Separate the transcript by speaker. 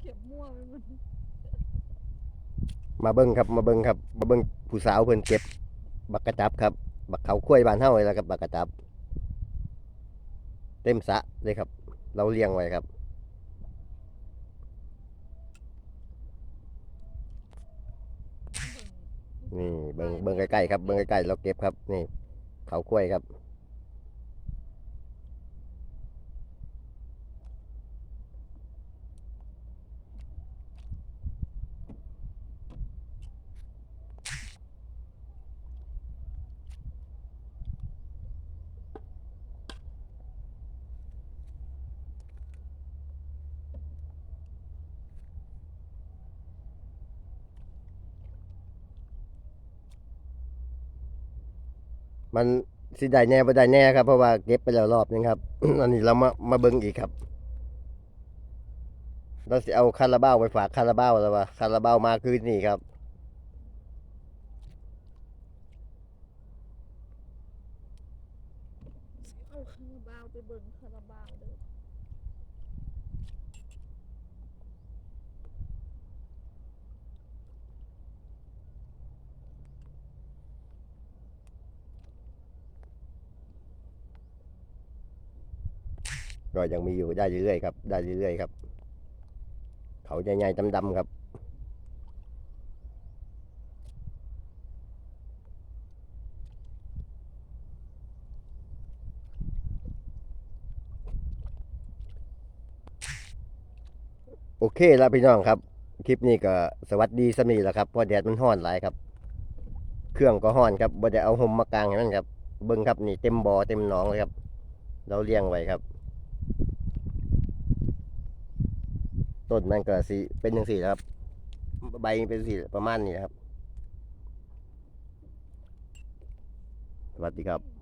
Speaker 1: เก็บมั่วไปหมด
Speaker 2: มาเบิ้งครับมาเบิ้งครับมาเบิ้งผู้สาวเพิ่นเก็บ บักกระจับครับ บักเขาคุ้ยบานเฮาเลยละครับ บักกระจับ เต็มสะเลยครับ เราเลี้ยงไว้ครับนี่เบิ้งเบิ้งใกล้ๆครับเบิ้งใกล้ๆเราเก็บครับ นี่ เขาคุ้ยครับ มันสิได้แน่บ่ได้แน่ครับ เพราะว่าเก็บไปแล้วรอบนึงครับ อันนี้เรามามาเบิ้งอีกครับเราสิเอาคาราบาวไปฝากคาราบาวแล้วว่าคาราบาวมาคืนนี้ครับ
Speaker 1: เอาคาราบาวไปเบิ่งคาราบาวเด้อ
Speaker 2: ก็ยังมีอยู่ได้เรื่อยๆครับ ได้เรื่อยๆครับ เขาใหญ่ๆดำๆครับโอเคแล้วพี่น้องครับ คลิปนี้ก็สวัสดีสมีแล้วครับเพราะแดดมันร้อนหลายครับ เครื่องก็ร้อนครับบ่ได้เอาห่มมากางให้มันครับ เบิ่งครับนี่เต็มบ่อเต็มหนองเลยครับ เราเลี้ยงไว้ครับ ต้นมันก็สีเป็นอย่างสีครับ ใบเป็นสีประมาณนี้นะครับสวัสดีครับ